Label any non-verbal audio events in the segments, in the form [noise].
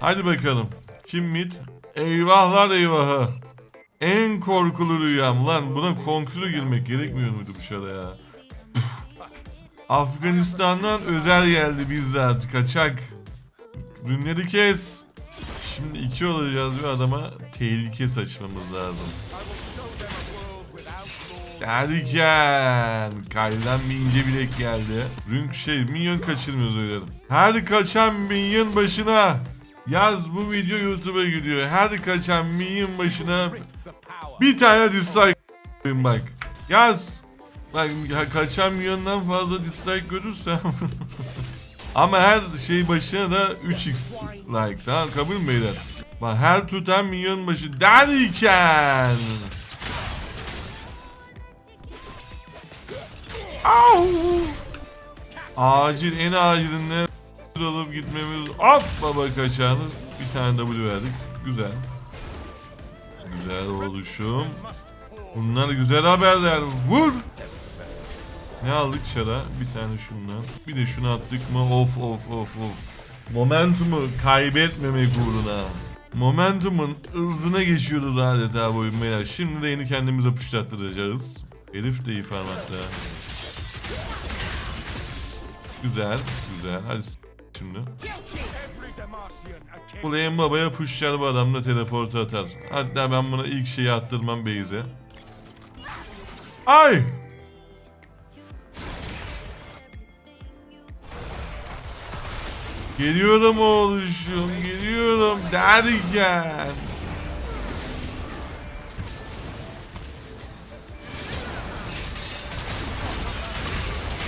Hadi bakalım. Kim mid? Eyvahlar eyvahı. En korkulu rüyam lan buna konkuru girmek gerekmiyor muydu bu şara ya? Afganistan'dan özel geldi bizzat kaçak. Ürünleri kes. Şimdi iki olacağız ve adama tehlike saçmamız lazım. Derken Kaydan bir ince bilek geldi. Rünk şey minyon kaçırmıyoruz öyle. Her kaçan minyon başına yaz bu video YouTube'a gidiyor. Her kaçan minyon başına bir tane dislike bak. Yaz. Bak kaçan milyondan fazla dislike görürsem [laughs] Ama her şey başına da 3x like tamam kabul mü beyler? Bak her tutan milyon başı derken Au! Acil en acilinden alıp gitmemiz Hop baba kaçağını bir tane W verdik güzel Güzel oluşum Bunlar güzel haberler vur ne aldık şara? Bir tane şundan. Bir de şunu attık mı? Of of of of. Momentumu kaybetmemek uğruna. Momentumun ırzına geçiyoruz adeta bu oyun. Şimdi de yeni kendimize puşlattıracağız. Herif de iyi formatta. Güzel, güzel. Hadi şimdi. Flame babaya pushlar bu adam da teleportu atar. Hatta ben buna ilk şeyi attırmam Beyze. Ay! Geliyorum oğluşum, geliyorum derken.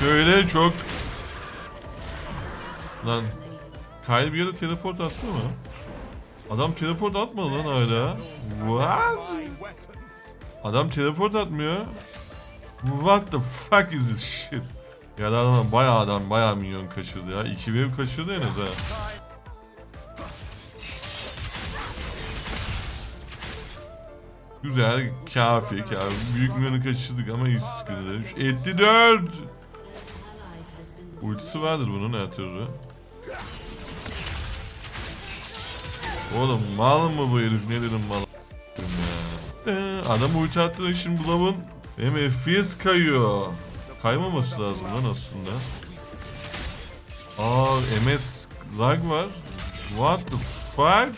Şöyle çok... Lan Kyle bir yere teleport attı mı? Adam teleport atmadı lan hala. What? Adam teleport atmıyor. What the fuck is this shit? Ya da adam bayağı adam bayağı milyon kaçırdı ya. 2 wave kaçırdı en az. Güzel, kafi, kafi. Büyük milyonu kaçırdık ama hiç sıkıntı değil. Şu Etti 4. Ultisi vardır bunun her türlü. Oğlum mal mı bu herif? Ne dedim mal. Ee, adam ulti attı şimdi bulamın. Hem FPS kayıyor. Kaymaması lazım lan aslında. Aa MS lag var. What the fuck?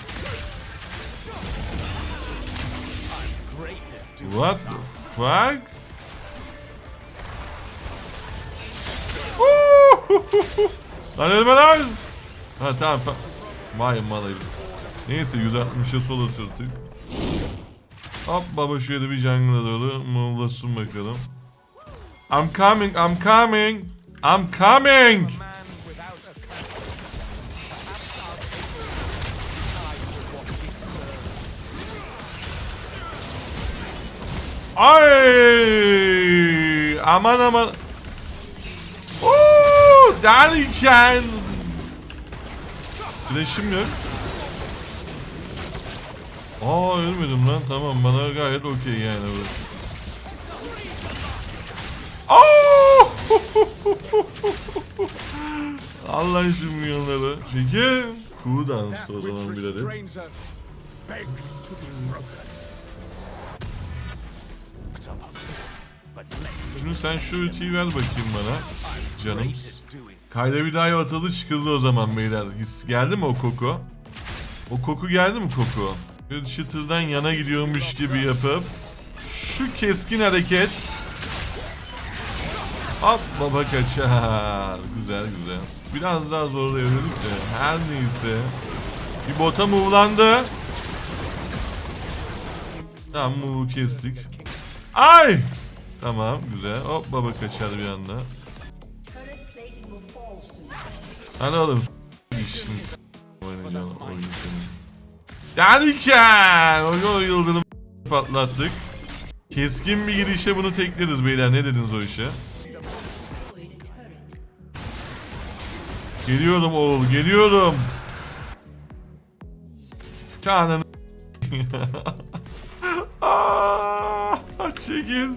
What the fuck? [laughs] lan elime lan! Ha tamam. Vay malayım. Neyse 160'a sol atırdık. Hop baba şöyle bir jungle'a doğru mıvlasın bakalım. I'm coming, I'm coming, I'm coming. Ay! Aman aman. Oo! Derken. Flash'im yok. Aa ölmedim lan tamam bana gayet okey yani bu. [laughs] Allah şu milyonları. Peki. Kuğu dansı o zaman bir adet. Şimdi sen şu ultiyi ver bakayım bana. Canım. Kayda bir daha atalı çıkıldı o zaman beyler. Geldi mi o koku? O koku geldi mi koku? Böyle çıtırdan yana gidiyormuş gibi yapıp şu keskin hareket Hop baba kaçar. Güzel güzel. Biraz daha zorlayabiliriz de. Her neyse. Bir bota move'landı. Tamam move'u kestik. Ay! Tamam güzel. Hop baba kaçar bir anda. Hadi oğlum. s- işini s- oynayacağım oyun senin. Derken o yıldırım patlattık. Keskin bir girişe bunu tekleriz beyler. Ne dediniz o işe? Geliyorum oğul, geliyorum. Canını [laughs] Aa, çekil.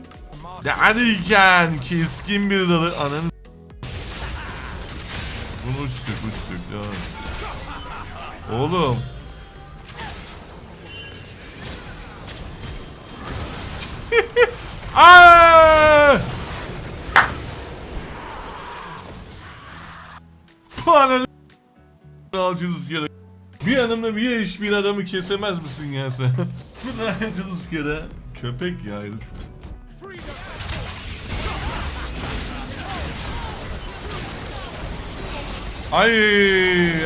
Derken keskin bir dalı ananı Bunu uç sök uç sök devam et. Oğlum. Aa! Bu ananı alcınız kere. Bir hanımla bir eş adamı kesemez misin ya ne [laughs] alcınız kere? Köpek ya. Ay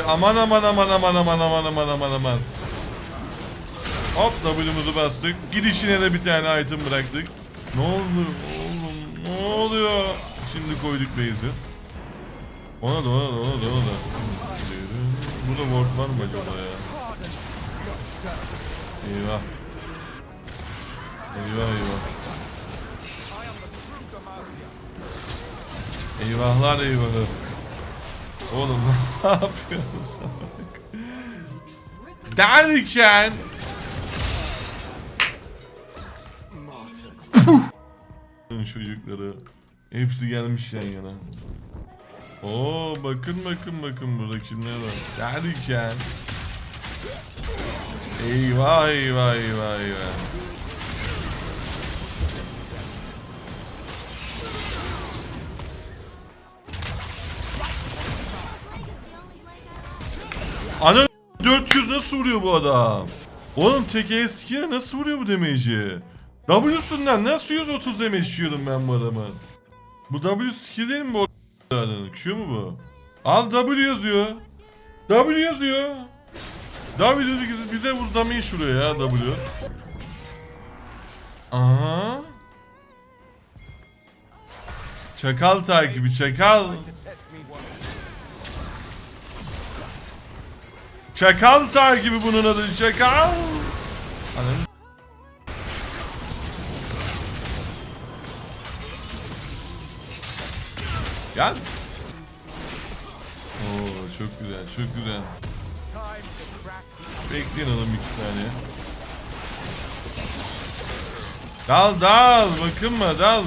aman aman aman aman aman aman aman aman. Hop W'muzu bastık. Gidişine de bir tane item bıraktık. Ne oldu oğlum? Ne oluyor? Şimdi koyduk base'i. Ona da ona da ona da ona da. Burada ward var mı acaba ya? Eyvah. Eyvah eyvah. Eyvahlar eyvahı. Oğlum [laughs] ne yapıyorsun? Derken Puh! çocukları hepsi gelmiş yan yana. Oo bakın bakın bakın burada kimler var. Derken Eyvah eyvah eyvah eyvah. Ana 400 nasıl vuruyor bu adam? Oğlum tek eskiye nasıl vuruyor bu damage'i? W'sundan nasıl 130 damage yiyorum ben bu adamı? Bu W skill değil mi bu adamın? Q mu bu? Al W yazıyor. W yazıyor. W bize- bu damage vuruyor ya W. Aha. Çakal takibi çakal. Çakal takibi bunun adı çakal. Ananı Gel. Oo çok güzel çok güzel. Bekleyin oğlum iki saniye. Dal dal bakınma dal.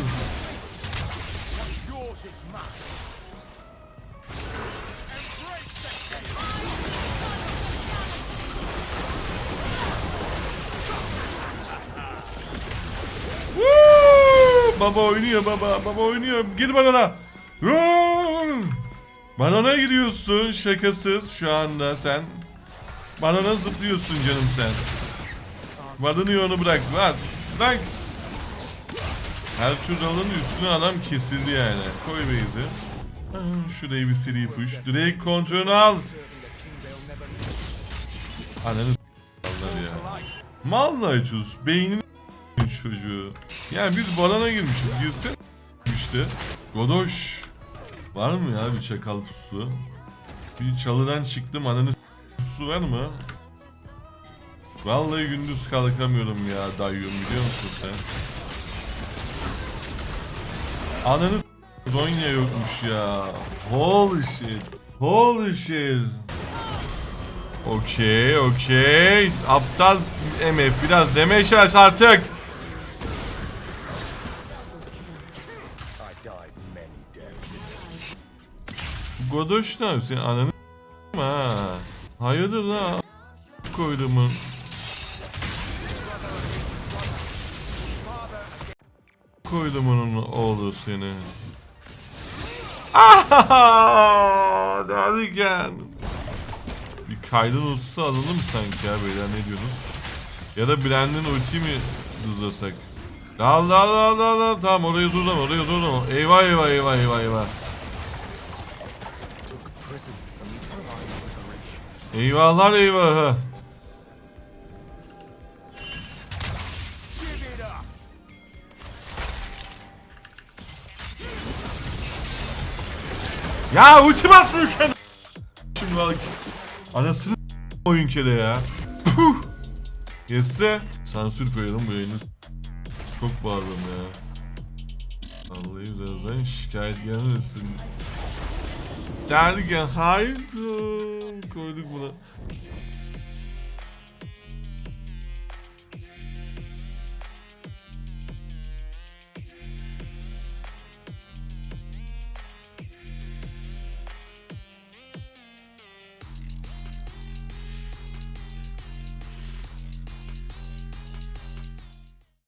Baba oynuyor baba. Baba oynuyor. Gir balona. Woo! Balona giriyorsun şakasız şu anda sen. Balona zıplıyorsun canım sen. Balonu onu bırak. Bırak. Bırak. Her türlü üstüne adam kesildi yani. Koy base'i. Şurayı bir seri push. Direkt kontrolünü al. Ananı s***lar ya. Vallahi çöz. Beynini çocuğu. Yani biz balana girmişiz. Girsin işte. Godoş. Var mı ya bir çakal pusu? Bir çalıdan çıktım ananı pusu var mı? Vallahi gündüz kalkamıyorum ya dayyum biliyor musun sen? Ananı Zonya yokmuş ya. Holy shit. Holy shit. Okey, okey. Aptal MF biraz deme şaş artık. Burada üç tane senin ananı ha. Hayırdır la koyduğumun. Koyduğumun oğlu seni. Ahaha! Hadi gel. Bir kaydın ultisi alalım sanki ya beyler ne diyorsunuz? Ya da Brand'in ultiyi mi hızlasak? Al al al al al tamam orayı zorlama orayı zorlama. Eyvah eyvah eyvah eyvah eyvah. Eyvahlar eyvahı. Ya ulti basmıyor kendi. Şimdi bak. Anasını oyun kere ya. Puh. Yetse sansür koyalım bu yayını. Çok bağırdım ya. Vallahi üzerinden şikayet gelmesin. Derken hayır koyduk buna.